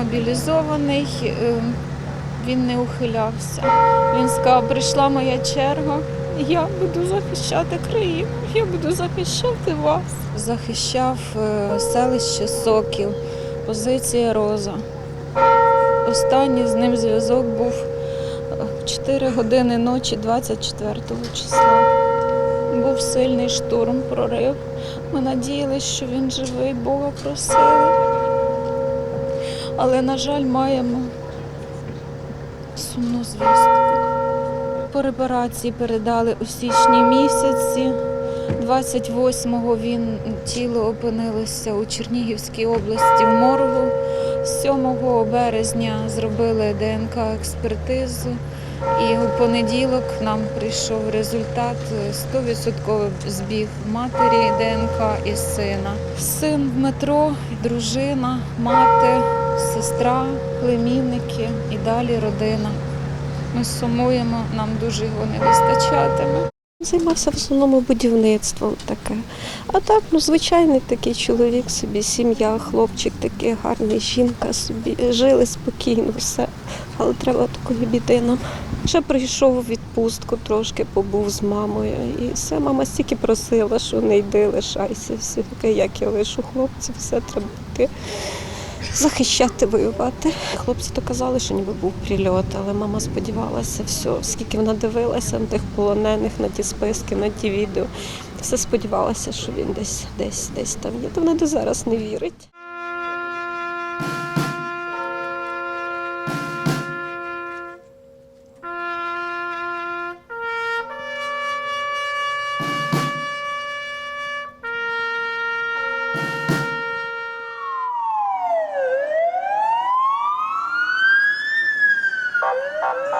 мобілізований, е, він не ухилявся. Він сказав, прийшла моя черга, я буду захищати країну, я буду захищати вас. Захищав е, селище Сокіл, позиція Роза. Останній з ним зв'язок був е, 4 години ночі 24 числа. Був сильний штурм, прорив. Ми надіялися, що він живий, Бога просили. Але, на жаль, маємо сумну звістку. По репарації передали у січні місяці. 28-го він тіло опинилося у Чернігівській області в моргу. 7 березня зробили ДНК експертизу. І у понеділок нам прийшов результат е, 100% збіг матері ДНК і сина. Син Дмитро, дружина, мати, сестра, племінники і далі родина. Ми сумуємо, нам дуже його не вистачатиме. Займався в основному будівництвом таке. А так, ну, звичайний такий чоловік собі, сім'я, хлопчик такий гарний, жінка собі. Жили спокійно, все. Але треба такої біди нам. Ще прийшов у відпустку, трошки побув з мамою. І все, мама стільки просила, що не йди, лишайся. Все таке, як я лишу хлопців, все треба йти. Захищати, воювати. Хлопці то казали, що ніби був прильот, але мама сподівалася, все, скільки вона дивилася на тих полонених, на ті списки, на ті відео. Все сподівалася, що він десь, десь, десь там є. То вона до зараз не вірить.